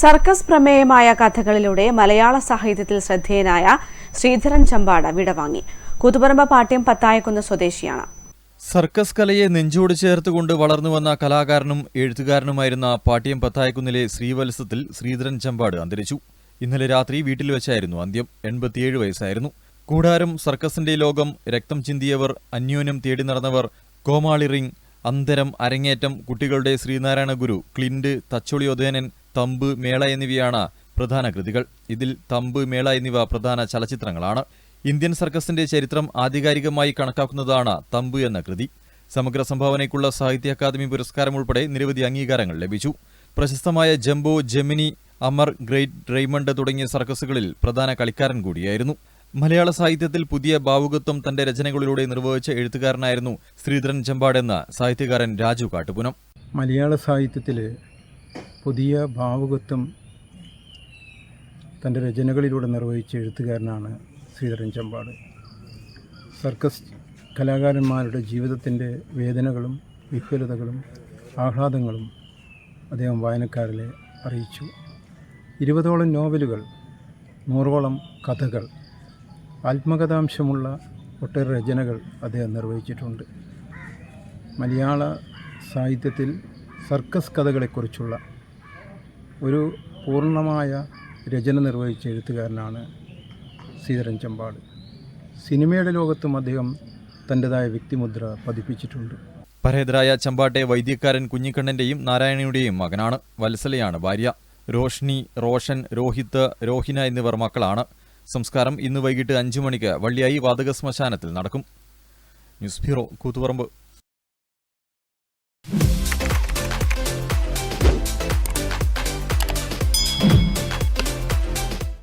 Circus പ്രമേയമായ കഥകളിലൂടെ മലയാള സാഹിത്യത്തിൽ ശ്രദ്ധേയനായ ശ്രീധരൻ ചമ്പാട് വിടവാങ്ങി കൂത്തുപറമ്പ് പാട്ട്യം പത്തായക്കുന്ന് സ്വദേശിയാണ്. സർക്കസ് കലയെ നെഞ്ചോട് ചേർത്തുകൊണ്ട് വളർന്നുവന്ന കലാകാരനും എഴുത്തുകാരനുമായിരുന്ന പാട്ട്യം പത്തായക്കുന്നിലെ ശ്രീവത്സത്തിൽ ശ്രീധരൻ ചമ്പാട് അന്തരിച്ചു. ഇന്നലെ രാത്രി വീട്ടിൽ വെച്ചായിരുന്നു അന്ത്യം. എൺപത്തിയേഴ് വയസ്സായിരുന്നു. കൂടാരം സർക്കസിന്റെ ലോകം രക്തം ചിന്തിയവർ അന്യോന്യം തേടി നടന്നവർ കോമാളി റിംഗ് അന്തരം അരങ്ങേറ്റം കുട്ടികളുടെ ശ്രീനാരായണ ഗുരു ക്ലിൻഡ് തച്ചൊളി ഒതേനൻ തമ്പ് മേള എന്നിവയാണ് പ്രധാന കൃതികൾ. ഇതിൽ തമ്പ് മേള എന്നിവ പ്രധാന ചലച്ചിത്രങ്ങളാണ്. ഇന്ത്യൻ സർക്കസിന്റെ ചരിത്രം ആധികാരികമായി കണക്കാക്കുന്നതാണ് തമ്പ് എന്ന കൃതി. സമഗ്ര സംഭാവനയ്ക്കുള്ള സാഹിത്യ അക്കാദമി പുരസ്കാരം ഉൾപ്പെടെ നിരവധി അംഗീകാരങ്ങൾ ലഭിച്ചു. പ്രശസ്തമായ ജംബോ ജെമിനി അമർ ഗ്രേറ്റ് ഡ്രൈമണ്ട് തുടങ്ങിയ സർക്കസുകളിൽ പ്രധാന കളിക്കാരൻ കൂടിയായിരുന്നു. മലയാള സാഹിത്യത്തിൽ പുതിയ ഭാവുകത്വം തന്റെ രചനകളിലൂടെ നിർവഹിച്ച എഴുത്തുകാരനായിരുന്നു ശ്രീധരൻ ചെമ്പാടെന്ന സാഹിത്യകാരൻ രാജു കാട്ടുപുനം. മലയാള സാഹിത്യത്തിൽ പുതിയ ഭാവുകത്വം തന്റെ രചനകളിലൂടെ നിർവഹിച്ച എഴുത്തുകാരനാണ് ശ്രീധരൻ ചമ്പാട്. സർക്കസ് കലാകാരന്മാരുടെ ജീവിതത്തിന്റെ വേദനകളും വിഹ്വലതകളും ആഹ്ലാദങ്ങളും അദ്ദേഹം വായനക്കാരിലെ അറിയിച്ചു. ഇരുപതോളം നോവലുകൾ നൂറോളം കഥകൾ ആത്മകഥാംശമുള്ള ഒട്ടേറെ രചനകൾ അദ്ദേഹം നിർവഹിച്ചിട്ടുണ്ട്. മലയാള സാഹിത്യത്തിൽ സർക്കസ് കഥകളെക്കുറിച്ചുള്ള ഒരു പൂർണമായ രചന നിർവഹിച്ച എഴുത്തുകാരനാണ് ശ്രീധരൻ ചമ്പാട്. സിനിമയുടെ ലോകത്തും അദ്ദേഹം തന്റെതായ വ്യക്തിമുദ്ര പതിപ്പിച്ചിട്ടുണ്ട്. പരേതരായ ചമ്പാട്ടെ വൈദ്യക്കാരൻ കുഞ്ഞിക്കണ്ണന്റെയും നാരായണയുടെയും മകനാണ്. വത്സലയാണ് ഭാര്യ. റോഷ്നി റോഷൻ രോഹിത് രോഹിന എന്നിവർ മക്കളാണ്. സംസ്കാരം ഇന്ന് വൈകിട്ട് അഞ്ചു മണിക്ക് വള്ളിയായി വാതക ശ്മശാനത്തിൽ നടക്കും. News bureau Koothuparamba.